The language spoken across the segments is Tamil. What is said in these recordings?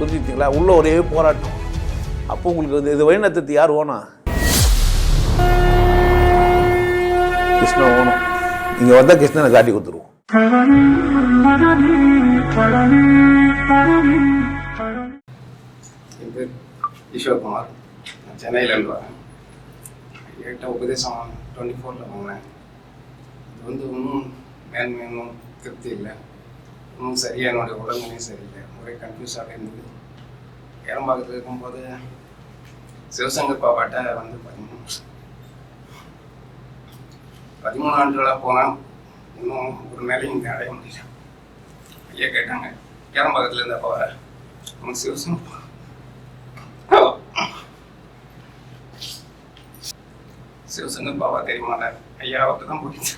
புரிஞ்சுக்கிட்டீங்களா? உள்ள ஒரே போராட்டம். அப்போ உங்களுக்கு இது- இது வழிநடத்தது யார் ஓனா? கிருஷ்ணன் ஓனும் இங்கே வந்தால் கிருஷ்ணனை காட்டி கொடுத்துருவோம். என் பேர் ஈஸ்வர்குமார். நான் சென்னையிலேருந்து வரேன். என்கிட்ட உபதேசம் டுவெண்ட்டி ஃபோரில் வாங்கினேன் இது வந்து ஒன்றும் மேன்மையும் திருப்தி இல்லை. இன்னும் சரியாக என்னுடைய உடம்புலையும் சரியில்லை. ஒரே கன்ஃபியூஸாக இருந்தது. ஏரம்பாக்கத்தில் இருக்கும்போது சிவசங்கர் பாப்பாட்ட வந்து பார்த்தீங்கன்னா பதிமூணு ஆண்டுகளாக போனால் இன்னும் ஒரு நிலையும் இங்கே அடைய முடியல. ஐயா கேட்டாங்க ஏரம்பாக்கத்தில் இருந்தப்போ வர? உனக்கு சிவசங்கர் சிவசங்கர் பாபா தெரியுமாட்டார் ஐயாவுக்கு தான் போயிடுச்சு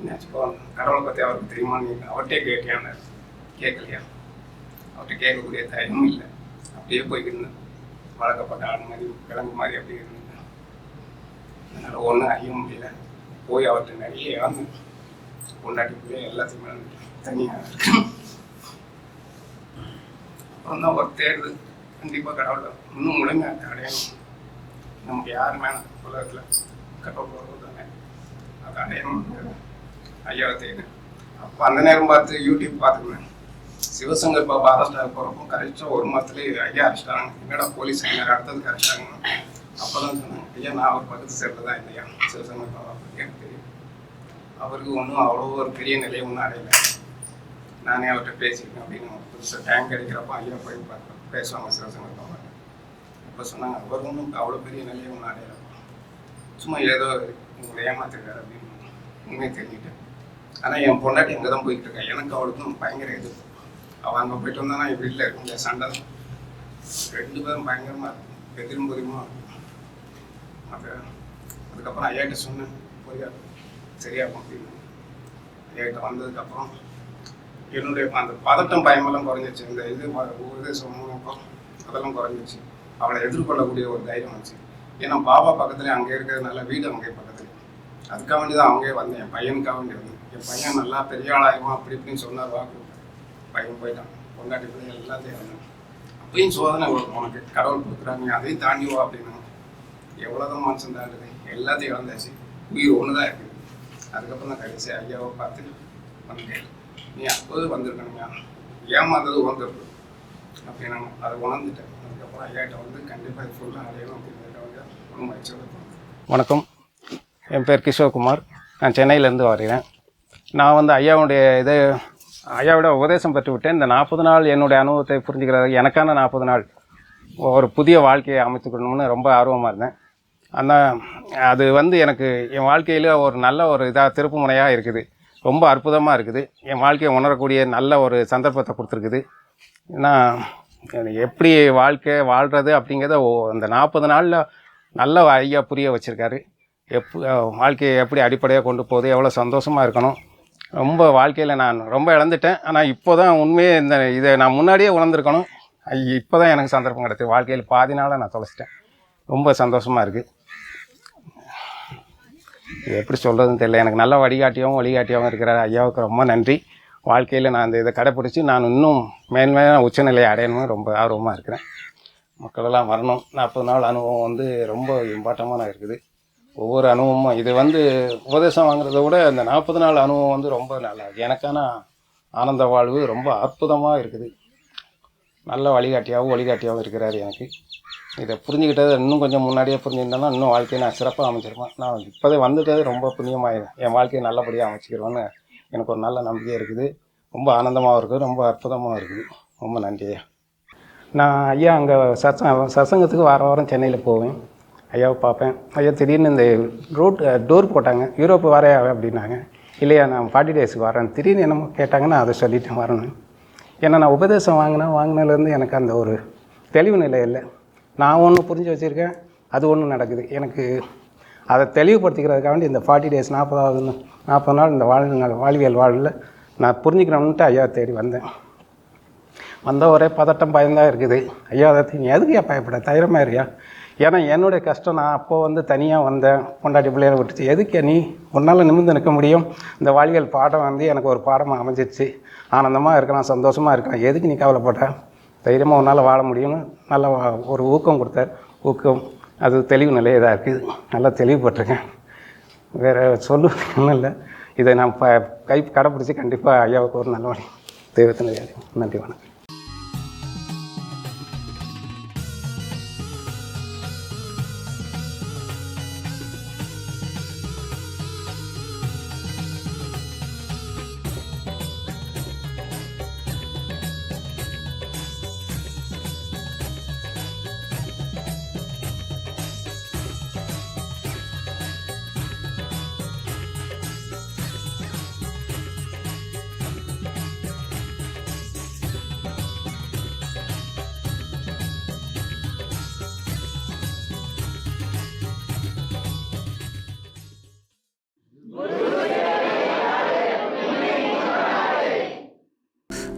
என்னாச்சு கடவுளை பற்றி அவருக்கு தெரியுமான்னு அவர்கிட்டே கேட்டியான்னு கேட்கலையா? அவர்கிட்ட கேட்கக்கூடிய தயமும் இல்லை. அப்படியே போய்கிட்டு இருந்தேன். வளர்க்கப்பட்ட ஆடு மாதிரி கிழங்கு மாதிரி அப்படியே இருந்தேன். அதனால் ஒன்றும் அறிய முடியல. போய் அவர்கிட்ட நிறைய இழந்து பொண்டாட்டி பிள்ளை எல்லாத்தையுமே தனியாக இருக்கு அப்புறம் தான் ஒரு தேர்வு. கண்டிப்பாக கடவுளை இன்னும் முழுங்க அடையணும். நமக்கு யார் மேலே உலகத்தில் கடவுள் உறவு தானே அதை அடையணும் ஐயாவை தேடு அப்போ அந்த நேரம் பார்த்து யூடியூப் பார்த்துக்குவேன் சிவசங்கர் பாபா அரெஸ்ட் ஆக போகிறப்போ கரெக்டாக ஒரு மாதத்துலேயே ஐயா அரெஸ்டாங்க என்னடா போலீஸ் ஐயா அடுத்தது கரெக்டாங்க அப்போ தான் சொன்னாங்க ஐயா நான் அவர் பக்கத்து சேர்ந்து தான் இல்லையா? சிவசங்கர் பாபா பற்றி எனக்கு தெரியும். அவருக்கு ஒன்றும் அவ்வளோ ஒரு பெரிய நிலையை ஒன்றும் அடையலை. நானே அவர்கிட்ட பேசியிருக்கேன் அப்படின்னு புதுசாக டேங்க் கிடைக்கிறப்ப ஐயா போய் பார்ப்பேன் பேசுவாங்க சிவசங்கர் பாபா. அப்போ சொன்னாங்க அவர் ஒன்றும் அவ்வளோ பெரிய நிலையை ஒன்றும் அடையலை. சும்மா ஏதோ உங்களை ஏமாத்திருக்காரு அப்படின்னு உண்மையை தெரிஞ்சுட்டேன் ஆனால் என் பொண்டாட்டி அங்கே தான் போயிட்டு இருக்கேன் எனக்கு அவளுக்கும் பயங்கர இது. அவள் அங்கே போயிட்டு வந்தானா என் வீட்டில் இருக்க முடியாது. சண்டை தான். ரெண்டு பேரும் பயங்கரமாக இருக்கும். எதிரும் புதியமாக இருக்கும். அது அதுக்கப்புறம் ஐயாட்ட சொன்னேன். புரியாது சரியாகும் அப்படின்னு. ஐயாட்ட வந்ததுக்கப்புறம் என்னுடைய அந்த பதட்டம் பயமெல்லாம் குறைஞ்சிச்சு. இந்த இது வ- இது சமூகம் அதெல்லாம் குறைஞ்சிச்சு. அவளை எதிர்கொள்ளக்கூடிய ஒரு தைரியம் வந்துச்சு. ஏன்னா பாபா பக்கத்துலேயே அங்கே இருக்கிறதுனால வீடு அங்கே பக்கத்துலேயே அதுக்காக வேண்டி தான் அங்கேயே வந்தேன். என் பையனுக்காக வேண்டி வந்தேன். என் பையன் நல்லா பெரிய ஆளாயிருவான் அப்படி இப்படின்னு சொன்னார் வாக்கு பையன் போயிட்டான். பொண்டாட்டி பிள்ளைகள் எல்லாத்தையும் வந்தேன் அப்பயும் சோதனை வரும் உனக்கு கடவுள் கொடுக்குறாங்க அதையும் தாண்டி வா அப்படின்னாங்க. எவ்வளோதான் மனுஷன் தாண்டுது எல்லாத்தையும் இழந்தாச்சு. உயிர் ஒன்று தான் இருக்குது அதுக்கப்புறம் தான் கடைசி ஐயாவை பார்த்து வந்தேன். நீ அப்போது வந்திருக்கணுங்க ஏமாந்தது உணர்ந்துருக்கு அப்படின்னா அதை உணர்ந்துட்டேன். அதுக்கப்புறம் ஐயாட்ட வந்து கண்டிப்பாக இது ஃபுல்லாக அடையணும் அப்படிங்கிறத ஒரு வணக்கம். என் பேர் கிஷோர்குமார் நான் சென்னையிலேருந்து வரைகிறேன் நான் வந்து ஐயாவுடைய இது ஐயாவோட உபதேசம் பெற்று விட்டேன் இந்த நாற்பது நாள் என்னுடைய அனுபவத்தை புரிஞ்சுக்கிறது எனக்கான நாற்பது நாள் ஒரு புதிய வாழ்க்கையை அமைத்துக்கணும்னு ரொம்ப ஆர்வமாக இருந்தேன். அந்த அது வந்து எனக்கு என் வாழ்க்கையில் ஒரு நல்ல ஒரு இதாக திருப்பு முனையாக இருக்குது. ரொம்ப அற்புதமாக இருக்குது. என் வாழ்க்கையை உணரக்கூடிய நல்ல ஒரு சந்தர்ப்பத்தை கொடுத்துருக்குது. ஏன்னா எனக்கு எப்படி வாழ்க்கை வாழ்கிறது அப்படிங்கிறத ஓ- அந்த நாற்பது நாளில் நல்ல ஐயா புரிய வச்சுருக்காரு. எப் வாழ்க்கையை எப்படி அடிப்படையாக கொண்டு போகுது எவ்வளோ சந்தோஷமாக இருக்கணும் ரொம்ப வாழ்க்கையில் நான் ரொம்ப இழந்துட்டேன். ஆனால் இப்போ தான் உண்மையே இந்த இதை நான் முன்னாடியே உணர்ந்துருக்கணும். இப்போ தான் எனக்கு சந்தர்ப்பம் கிடைச்சது வாழ்க்கையில் பாதி நாளாக நான் தொலைச்சிட்டேன். ரொம்ப சந்தோஷமாக இருக்குது இது எப்படி சொல்கிறதுன்னு தெரியல. எனக்கு நல்ல வழிகாட்டியாகவும் வழிகாட்டியாகவும் இருக்கிற ஐயாவுக்கு ரொம்ப நன்றி. வாழ்க்கையில் நான் இந்த இதை கடைப்பிடிச்சி நான் இன்னும் மேன்மையான உச்சநிலையை அடையணும்னு ரொம்ப ஆர்வமாக இருக்கிறேன். மக்களெல்லாம் வரணும். நாற்பது நாள் அனுபவம் வந்து ரொம்ப இம்பார்ட்டமான இருக்குது. ஒவ்வொரு அனுபவமும் இது வந்து உபதேசம் வாங்குறத விட இந்த நாற்பது நாள் அனுபவம் வந்து ரொம்ப நல்லா எனக்கான ஆனந்த வாழ்வு ரொம்ப அற்புதமாக இருக்குது நல்ல வழிகாட்டியாகவும் வழிகாட்டியாகவும் இருக்கிறார் எனக்கு இதை புரிஞ்சுக்கிட்டது இன்னும் கொஞ்சம் முன்னாடியே புரிஞ்சுருந்தேன்னா இன்னும் வாழ்க்கையை நான் சிறப்பாக அமைச்சிருப்பேன் நான் இப்போதே வந்துட்டது ரொம்ப புண்ணியமாக என் வாழ்க்கையை நல்லபடியாக அமைச்சிக்கிறோன்னு எனக்கு ஒரு நல்ல நம்பிக்கை இருக்குது ரொம்ப ஆனந்தமாகவும் இருக்குது ரொம்ப அற்புதமாகவும் இருக்குது ரொம்ப நன்றி ஐயா நான் ஐயா அங்கே சத்சங்க சசங்கத்துக்கு வார வாரம் சென்னையில் போவேன் ஐயாவை பார்ப்பேன். ஐயா திடீர்னு இந்த ரோட் டோர் போட்டாங்க. யூரோப் வரையா அப்படின்னாங்க. இல்லையா நான் ஃபார்ட்டி டேஸ்க்கு வரேன். திடீர்னு என்னமோ கேட்டாங்கன்னு அதை சொல்லிட்டேன் வரணும். ஏன்னா நான் உபதேசம் வாங்கினேன் வாங்கினதுலேருந்து எனக்கு அந்த ஒரு தெளிவு நிலை இல்லை. நான் ஒன்று புரிஞ்சு வச்சுருக்கேன். அது ஒன்றும் நடக்குது. எனக்கு அதை தெளிவுபடுத்திக்கிறதுக்காக வேண்டி இந்த ஃபார்ட்டி டேஸ் நாற்பதாவது நாற்பது நாள் இந்த வாழ்நாள் வாழ்வியல் வாழ்வில் நான் புரிஞ்சுக்கணும்னுட்டு ஐயா தேடி வந்தேன். வந்த ஒரே பதட்டம் பயந்தான் இருக்குது. ஐயா அதை நீ எதுக்கு பயப்பட? தைரமாக இருக்கியா? ஏன்னா என்னுடைய கஷ்டம் நான் அப்போது வந்து தனியாக வந்தேன். பொண்டாட்டி பிள்ளைகளை விட்டுச்சு எதுக்கு நீ உன்னால் நிமிர்ந்து நிற்க முடியும்? இந்த வாழ்வியல் பாடம் வந்து எனக்கு ஒரு பாடமாக அமைஞ்சிருச்சு. ஆனந்தமாக இருக்கலாம் சந்தோஷமாக இருக்கலாம் எதுக்கு நீ கவலைப்பட்ட தைரியமாக உன்னால் வாழ முடியும்னு நல்ல ஒரு ஊக்கம் கொடுத்தார். ஊக்கம் அது தெளிவு நிலையே இதாக இருக்குது நல்லா தெளிவுபட்டிருக்கேன். வேறு சொல்லு ஒன்றும் இல்லை. இதை நான் ப கை கடைப்பிடிச்சி கண்டிப்பாக ஐயாவுக்கு ஒரு நல்ல வழி. தெய்வத்தின் நன்றி வணக்கம்.